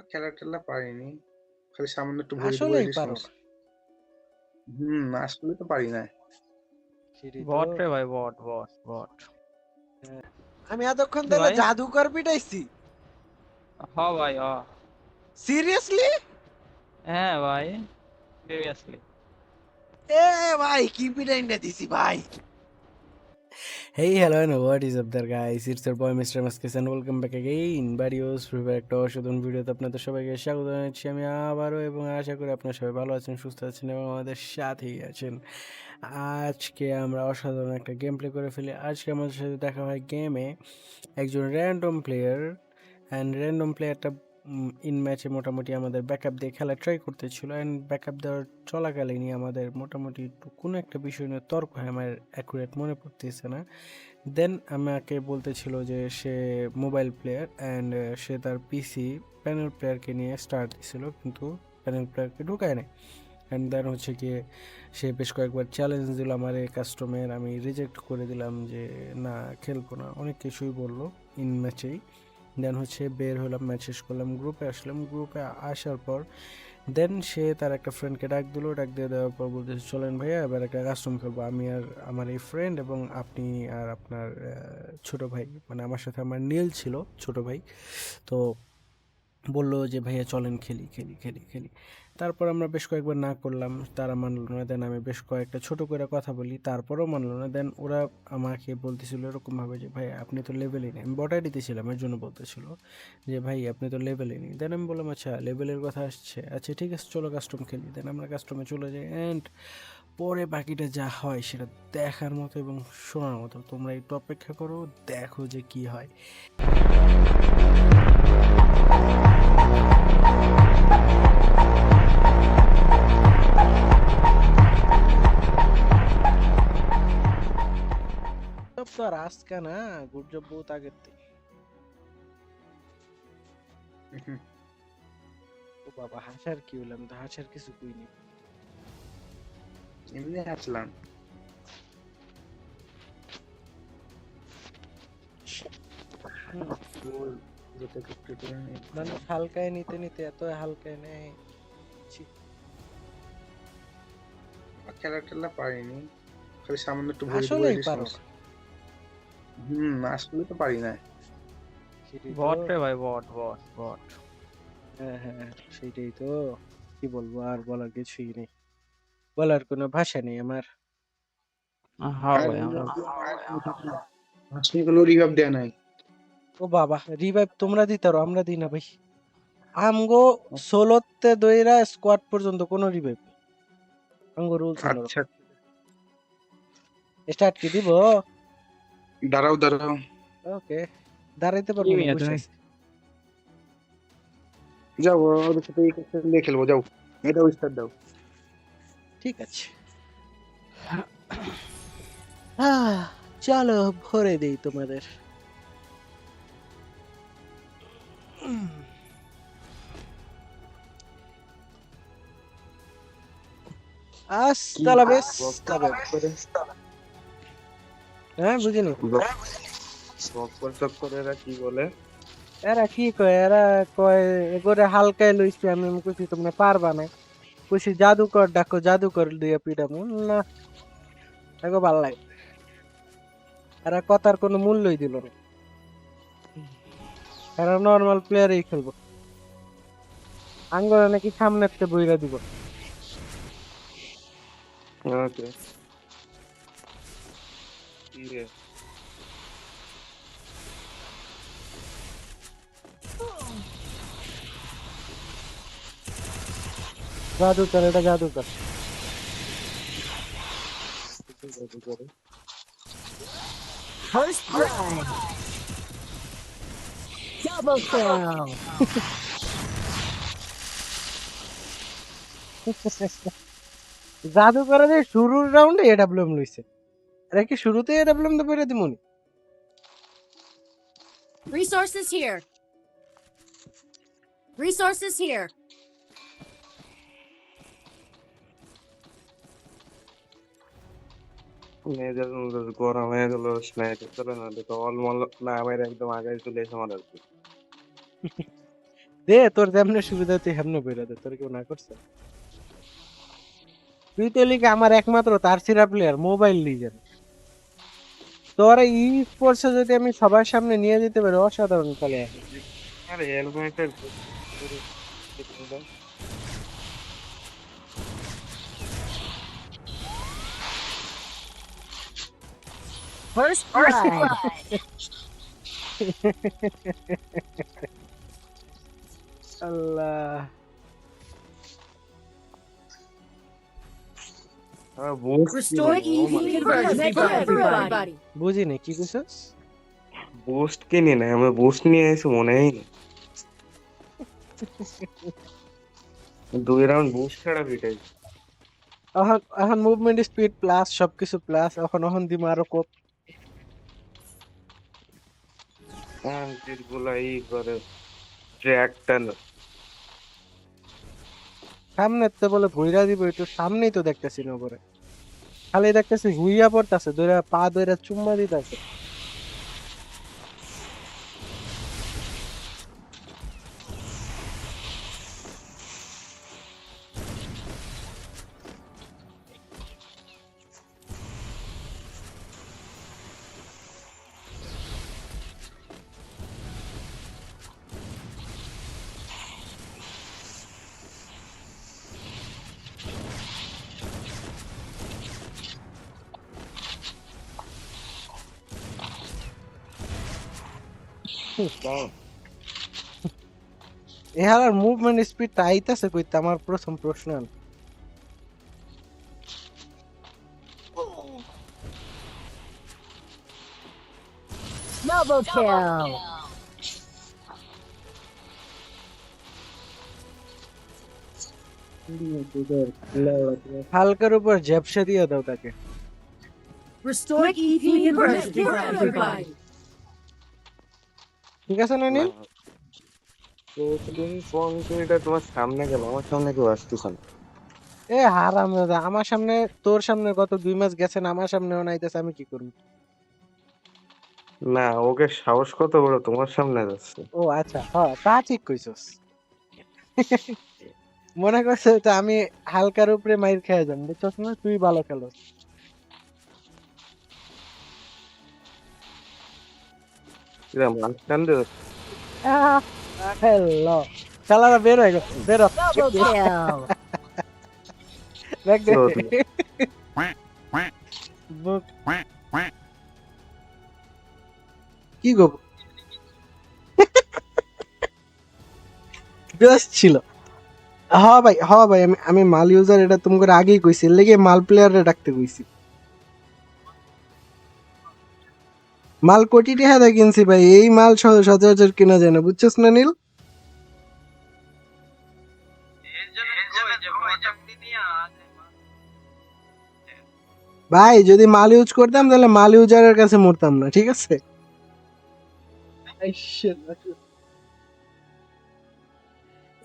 খেলা টেলা পারিনি। খালি সামান্য একটু ভরি আসলেই পারো। হুম আসলে তো পারি না। বট রে ভাই বট বট বট। আমি এতক্ষণ ধরে জাদুকর পিটাইছি। হ ভাই হ। সিরিয়াসলি? হ্যাঁ ভাই সিরিয়াসলি। এ ভাই কি পিটাইনটা দিছি ভাই। Hey, hello and what is up there guys? It's your boy Mr. Maskis and welcome back again. Varios Free একটা অসাধারণ ভিডিওতে আপনাদের সবাইকে স্বাগত জানাচ্ছি আমি আবারও এবং আশা করি আপনারা সবাই ভালো আছেন সুস্থ আছেন এবং আমাদের সাথেই আছেন আজকে আমরা অসাধারণ একটা গেম প্লে করে ফেলি আজকে আমাদের সাথে দেখা হয় গেমে একজন র্যান্ডম প্লেয়ার অ্যান্ড র্যান্ডম প্লেয়ারটা ইন ম্যাচে মোটামুটি আমাদের ব্যাকআপ দিয়ে খেলা ট্রাই করতেছিল অ্যান্ড ব্যাকআপ দেওয়ার চলাকালীনই আমাদের মোটামুটি কোনো একটা বিষয় নিয়ে তর্ক হয় আমার অ্যাকুরেট মনে পড়তেছে না। দেন আমাকে বলতেছিল যে সে মোবাইল প্লেয়ার অ্যান্ড সে তার পিসি প্যানেল প্লেয়ারকে নিয়ে স্টার্ট দিছিল কিন্তু প্যানেল প্লেয়ারকে ঢুকায় নাই। অ্যান্ড দেন হচ্ছে গিয়ে সে বেশ কয়েকবার চ্যালেঞ্জ দিল আমার এই কাস্টমার আমি রিজেক্ট করে দিলাম যে না, খেলব না। অনেক কিছুই বলল ইন ম্যাচেই দেন হচ্ছে বের হলাম ম্যাচ শেষ করলাম গ্রুপে আসলাম। গ্রুপে আসার পর দেন সে তার একটা ফ্রেন্ডকে ডাক দিল, ডাক দিয়ে দেওয়ার পর বলতেছে, চলেন ভাইয়া, এবার একটা কাস্টম খেলব। আমি আর আমার এই ফ্রেন্ড এবং আপনি আর আপনার ছোট ভাই মানে আমার সাথে আমার নীল ছিল, ছোট ভাই। তো বলল যে, ভাইয়া, চলেন, খেলি খেলি খেলি খেলি। তারপর আমরা বেশ কয়েকবার না করলাম, তারা মানলো না। দেন আমি বেশ কয়েকটা ছোট করে কথা বলি, তারপরও মানলো না। দেন ওরা আমাকে বলতেছিল এরকমভাবে যে, ভাই, আপনি তো লেভেলই নেই। আমি বটাই দিতেছিলাম, এর জন্য বলতেছিল যে, ভাই, আপনি তো লেভেলে নেই। দেন আমি বললাম আচ্ছা লেভেলের কথা আসছে। আচ্ছা ঠিক আছে, চলো কাস্টম খেলি। দেন আমরা কাস্টমে চলে যাই। অ্যান্ড পরে বাকিটা যা হয়, সেটা দেখার মতো এবং শোনার মতো। তোমরা একটু অপেক্ষা করো, দেখো যে কি হয়। তো আর আজকে না গুর্জব বহুত আগের থেকে ও বাবা হাসার কি হলাম তো হাসার কিছু কইনি এমনি আসলাম নিই। মানুষ হালকায় নিতে নিতে এত হালকায় নেয় ছি, খেলা টেলা পারিনি খালি সামান্য একটু ভরি আসলেই পারো হুম আসলে তো পারি না। সেটাই বট রে ভাই বট বট বট হ্যাঁ হ্যাঁ সেটাই তো। কি বলব আর বলার কিছুই নেই। বলার কোনো ভাষা নেই আমার। হ্যাঁ ভাই আমরা আসলে কোনো রিভাব দেয়া নাই। ও বাবা রিভাইভ তোমরা দিতারো আমরা দিই না ভাই। আমগো সোলোতে দইরা স্কোয়াড পর্যন্ত কোনো রিভাইভ আমগো রুলস আচ্ছা। স্টার্ট কি দিব? দাঁড়াও দাঁড়াও ওকে দাঁড়াইতে পারব না। যাও ওদের সাথে এই কাজটা নিয়ে খেলব যাও এটা স্টার্ট দাও ঠিক আছে চলো ভরে দেই তোমাদের। Hasta la baby. হ্যাঁ বুঝিনি। বকর চক্কর এরা কি বলে? এরা কি কয়? এরা কয় এগোরে হালকায় লইছি আমি কইছি তোমরা পারবা না। কইছি জাদুকর ডাকো জাদুকর দিয়া পিটামু। না এগো ভালো লাগে। এরা কথার কোনো মূল্যই দিল না। এরা নর্মাল প্লেয়ারই খেলব। আঙ্গরা নাকি সামনেতে বইরা দিব। ওকে কি রে জাদুকর এটা জাদুকর First blood. Double kill. জাদুকরের শুরুর রাউন্ডে এডাব্লিউএম লইছে এরা কি শুরুতে এডাব্লিউএম তো দিমুনি Resources here. Resources here. মেয়েদের গরম হয়ে গেল স্নাইপার চলে না অলমল একদম আগে চলে এসে আমার আর দে তোর যেমনে সুবিধা তুই হেমনে বইরা দে তোর কেউ না করছে তুই তো লিখে আমার একমাত্র তার সিরা প্লেয়ার মোবাইল নিয়ে লিজেন্ড তোর ই স্পোর্টসে যদি আমি সবার সামনে নিয়ে যেতে পারি অসাধারণ আরে First blood. বুঝিনি কি কইছস বুস্ট কিনি না আমি বুস্ট নিয়ে এসে মনে হয় দুই রাউন্ড বুস্ট ছাড়া পিটাই এখন এখন মুভমেন্ট স্পিড প্লাস সবকিছু প্লাস এখন এখন দিম আরও কোপগুলা ই করে ট্র্যাকটা সামনে তো বলে ভুইরা দিব একটু সামনেই তো দেখতেছি না করে খালি দেখতেছি হুইয়া পড়তাছে ধরে পা ধরে চুম্মা দিতেছে। এহার মুভমেন্ট স্পিডটা আইতাছে কইতে আমার প্রথম প্রশ্ন Double kill. হালকার উপর ঝেপসা দিয়ে দাও তাকে Restore EV conversion for everybody. ঠিক আছে না নীল ফোন এটা তোমার সামনে গেল আমার সামনে কেউ আসতেছে না। এ হারাম আমার সামনে তোর সামনে গত দুই মাস গেছেন আমার সামনেও নাইতেছে আমি কি করব? না ওকে সাহস কত বড় তোমার সামনে যাচ্ছে। ও আচ্ছা হ্যাঁ তা ঠিক কইছস। মনে করছে তো আমি হালকার উপরে মাইর খেয়ে যাম বুঝছস না? তুই ভালো খেলোস। মাঝখান দিয়ে হ্যালো বের হয়ে বের হ। দেখ। কি গো বেশ ছিল হ্যাঁ ভাই হ্যাঁ ভাই আমি আমি মাল ইউজার এটা তোমাকে আগেই কইছি এর লেগে মাল প্লেয়ারে ডাকতে কইছি। মাল কোটি টাকা কিনছি ভাই, এই মাল সচরাচর কেনা যায় না, বুঝছিস না নীল? ভাই, যদি মাল ইউজ করতাম, তাহলে মাল ইউজারের কাছে মরতাম না, ঠিক আছে?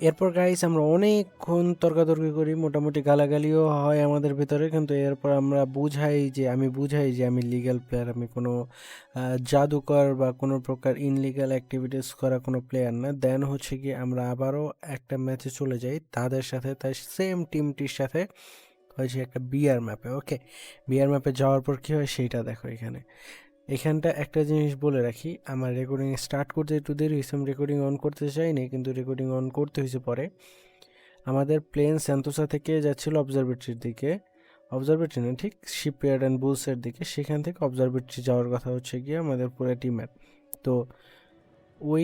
এরপর গাইস আমরা অনেকক্ষণ তর্কাতর্কি করি, মোটামুটি গালাগালিও হয় আমাদের ভিতরে, কিন্তু এরপর আমরা বুঝাই যে, আমি বুঝাই যে, আমি লিগ্যাল প্লেয়ার আমি কোনো জাদুকর বা কোনো প্রকার ইনলিগাল অ্যাক্টিভিটিস করা কোনো প্লেয়ার না। দেন হচ্ছে কি আমরা আবারও একটা ম্যাচে চলে যাই, তাদের সাথে তাই সেম টিমটির সাথে হয়েছে একটা বিয়ার ম্যাপে ওকে বিয়ার ম্যাপে যাওয়ার পর কী হয়, সেইটা দেখো এখানে। এখানটা একটা জিনিস বলে রাখি, আমার রেকর্ডিং স্টার্ট করতে একটু দেরি হয়েছে, আমি রেকর্ডিং অন করতে চাইনি, কিন্তু রেকর্ডিং অন করতে হয়েছে পরে। আমাদের প্লেন স্যান্তোসা থেকে যাচ্ছিল অবজারভেটরির দিকে। অবজারভেটরি না, ঠিক শিপইয়ার্ড অ্যান্ড বুলসের দিকে। সেখান থেকে অবজারভেটরি যাওয়ার কথা হচ্ছে গিয়ে আমাদের পুরো টিমের তো ওই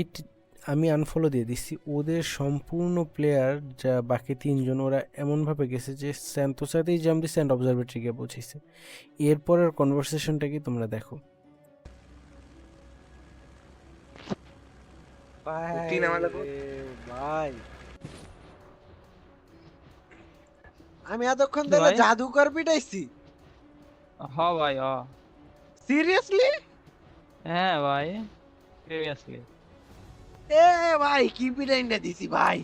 আমি আনফলো দিয়ে দিচ্ছি ওদের সম্পূর্ণ প্লেয়ার যা বাকি তিনজন, ওরা এমনভাবে গেছে যে স্যান্তোসাতেই জাম দিচ্ছে অ্যান্ড অবজারভেটরি গিয়ে পৌঁছেছে। এরপরের কনভারসেশনটা কি তোমরা দেখো। ভাই ভাই আমি এতক্ষণ ধরে জাদুকর পিটাইছি। হ ভাই হ সিরিয়াসলি হ্যাঁ ভাই সিরিয়াসলি এ ভাই কি পিটাইনটা দিছি ভাই।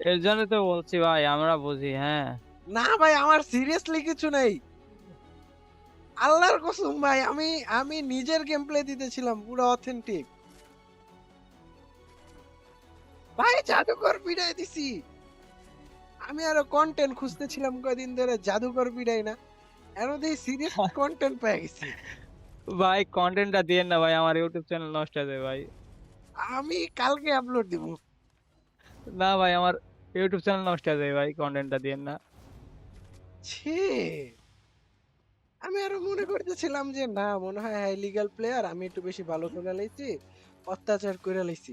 এর জন্য তো বলছি ভাই আমরা বুঝি হ্যাঁ। না ভাই আমার সিরিয়াসলি কিছু নেই। আল্লাহর কসম ভাই আমি আমি নিজের গেম প্লে দিতেছিলাম পুরো অথেন্টিক ভাই জাদুকর পিড়াই দিছি। আমি আরও কন্টেন্ট খুঁজতেছিলাম কয়দিন ধরে জাদুকর পিড়াই না। এখন দেখি সিরিয়াস কন্টেন্ট পেয়ে গেছি। ভাই কন্টেন্টটা দিয়েন না ভাই আমার ইউটিউব চ্যানেল নষ্ট হয়ে ভাই। আমি কালকে আপলোড দিব। না ভাই আমার ইউটিউব চ্যানেল নষ্ট হয়ে ভাই কন্টেন্টটা দিয়েন না। ছি। আমি আরও মনে করতেছিলাম যে না মনে হয় হাই লিগ্যাল প্লেয়ার আমি একটু বেশি ভালো করে লাইছি অত্যাচার করে লাইছি।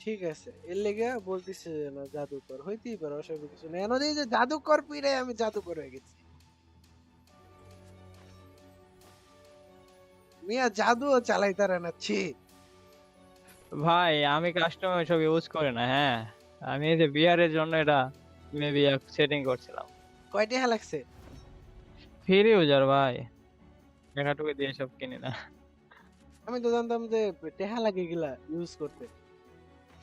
ঠিক আছে এর লেগে বলতেছে না জাদুকর। হইতেই পারে অসুবিধা কিছু নেই। এনে যে জাদুকর পিড়ে আমি জাদুকর হয়ে গেছি। মিয়া জাদুও চালাইতারে না ছি। ভাই আমি কাস্টমার সব ইউজ করে না হ্যাঁ। আমি এই যে বিয়ারের জন্য এটা মেবি সেটিং করছিলাম। কয়টি হ্যাঁ লাগছে ফ্রি ইউজার ভাই। টাকাটুকু দিয়ে সব কিনি না। আমি তো জানতাম যে টেহা লাগে গিলা ইউজ করতে।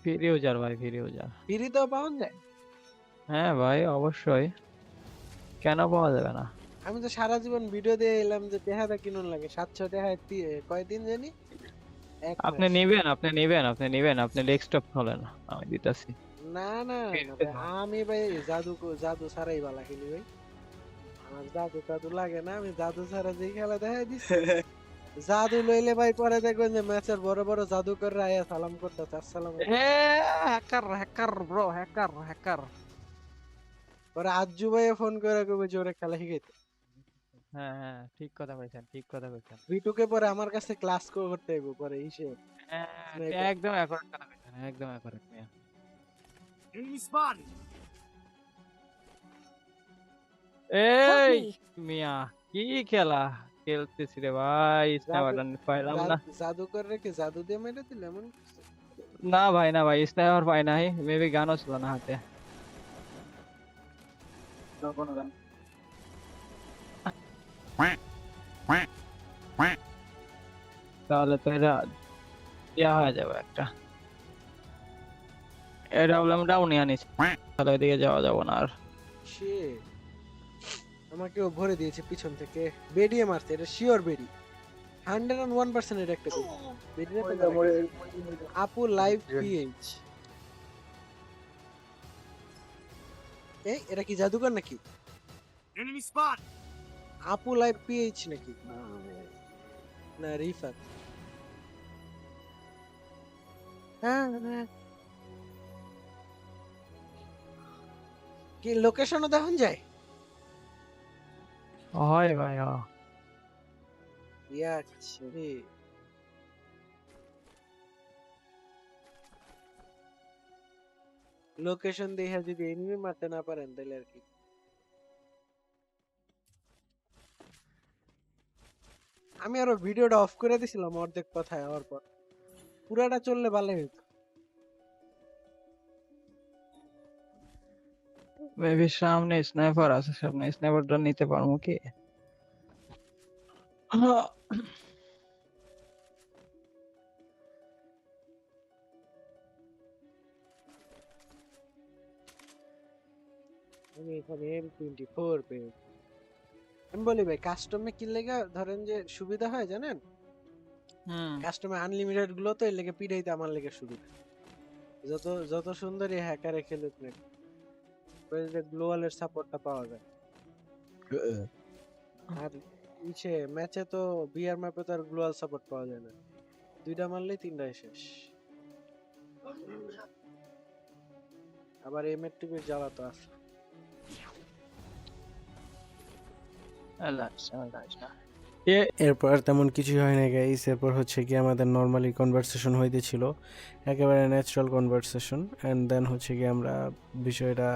ফ্রি ইউজার ভাই ফ্রি ইউজার ফ্রি তো পাওয়া যায়। হ্যাঁ ভাই অবশ্যই। কেন পাওয়া যাবে না? আমি তো সারা জীবন ভিডিও দিয়ে এলাম যে টেহাটা কিনুন লাগে। সাতশো টেহা কয়দিন জানি? আপনি নেবেন আপনি নেবেন আপনি নেবেন আপনি ডেস্কটপ খোলেন আমি দিতাছি। না না আমি ভাই জাদু জাদু ছাড়াই বালা খেলি ভাই। আমার জাদু টাদু লাগে না আমি জাদু ছাড়া যে খেলা দেখাই দিচ্ছি জাদু লইলে ভাই পরে দেখবেন যে ম্যাচের বড় বড় জাদুকররা আয়া সালাম করতেছে আসসালাম hacker hacker bro hacker hacker. পরে আজ্জু ভাই ফোন করে কবে জোরে খেলা শিখাইতে। হ্যাঁ হ্যাঁ ঠিক কথা কইছেন ঠিক কথা কইছেন। রিটুকে পরে আমার কাছে ক্লাস করতে হইব পরে হিসেব হ্যাঁ. একদম কথা কইছেন একদম অ্যাকুরেট মিয়া এই Help me. মিয়া কি খেলা খেলতেছি রে ভাই স্নাইপারটা পাইলাম না জাদু- জাদুকর রেখে জাদু দিয়ে মেরে দিলে এমন কিছু? না ভাই না ভাই স্নাইপার পাই নাই মেবি গানও ছিল না হাতে তাহলে তো এটা ইয়া হয়ে যাবে একটা এটা প্রবলেমটাও নিয়ে আনিস তাহলে ওইদিকে যাওয়া যাব না আর Shit. আমাকেও ভরে দিয়েছে পিছন থেকে। বেডিয়ে মারছে এটা শিওর বেডি। হান্ড্রেড অ্যান্ড ওয়ান পার্সেন্ট এটা একটা। আপু লাইভ পিএইচ এই এটা কি জাদুকর নাকি? আপু লাইভ পিএইচ নাকি? না রিফাত। হ্যাঁ হ্যাঁ। কি লোকেশনও দেখুন যায়? হয় ভাই হ ইয়াচ্ছে লোকেশন দেখে যদি এনিমি মারতে না পারেন তাহলে আর কি আমি আরও ভিডিওটা অফ করে দিছিলাম, অর্ধেক কথায় হওয়ার পর। পুরাটা চললে ভালো হতো মেবি সামনে স্নাইপার আছে সামনে স্নাইপারটা নিতে পারব কি আমি এখানে এম টোয়েন্টি ফোর পেয়েছি আমি বলি ভাই কাস্টমে কি লেগে ধরেন যে সুবিধা হয় জানেন? কাস্টমে আনলিমিটেডগুলো তো এর লেগে পিড়াইতে আমার লেগে সুবিধা। যত যত সুন্দরই হ্যাকারে খেলুক না গ্লোয়ালের সাপোর্টটা পাওয়া যায়। আর ইসে ম্যাচে তো বিআর ম্যাপে তো আর গ্লোয়াল সাপোর্ট পাওয়া যায় না। দুইটা মারলেই তিনটাই শেষ। আবার এম এর টিভির জ্বালা তো আছে। এরপর আর তেমন কিছুই হয় না গাইস এরপর হচ্ছে কি আমাদের নর্মালি কনভারসেশন হইতেছিল। একেবারে ন্যাচারাল কনভারসেশন অ্যান্ড দেন হচ্ছে কি আমরা বিষয়টা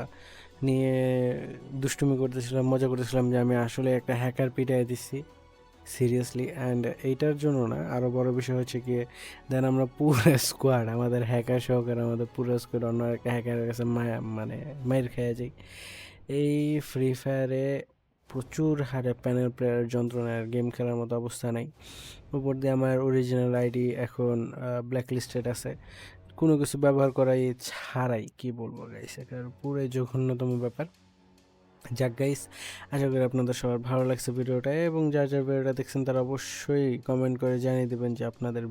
নিয়ে দুষ্টুমি করতেছিলাম, মজা করতেছিলাম যে আমি আসলে একটা হ্যাকার পিটাই দিচ্ছি সিরিয়াসলি অ্যান্ড এইটার জন্য না আরও বড় বিষয় হচ্ছে কি দেন আমরা পুরো স্কোয়াড আমাদের হ্যাকার সহকারে আমাদের পুরো স্কোয়াড অন্য একটা হ্যাকারের কাছে মায়া মানে মায়ের খেয়ে যাই। এই ফ্রি ফায়ারে প্রচুর হারে প্যানেল প্লেয়ার যন্ত্রণার গেম খেলার মতো অবস্থা নেই। উপর দিয়ে আমার অরিজিনাল আইডি এখন ব্ল্যাক লিস্টেড আছে। কোনো কিছু ব্যবহার করাই ছাড়াই, কি বলব গাইস এটা পুরোই জঘন্যতম ব্যাপার। যাক গাইস আশা করি আপনাদের সবার ভালো লাগছে ভিডিওটা এবং যার যার ভিডিওটা দেখছেন তারা অবশ্যই কমেন্ট করে জানিয়ে দেবেন যে আপনাদের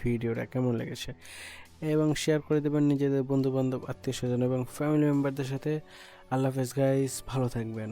ভিডিওটা কেমন লেগেছে। এবং শেয়ার করে দেবেন নিজেদের বন্ধু বান্ধব আত্মীয় স্বজন এবং ফ্যামিলি মেম্বারদের সাথে। আল্লাহ হাফেজ গাইস ভালো থাকবেন।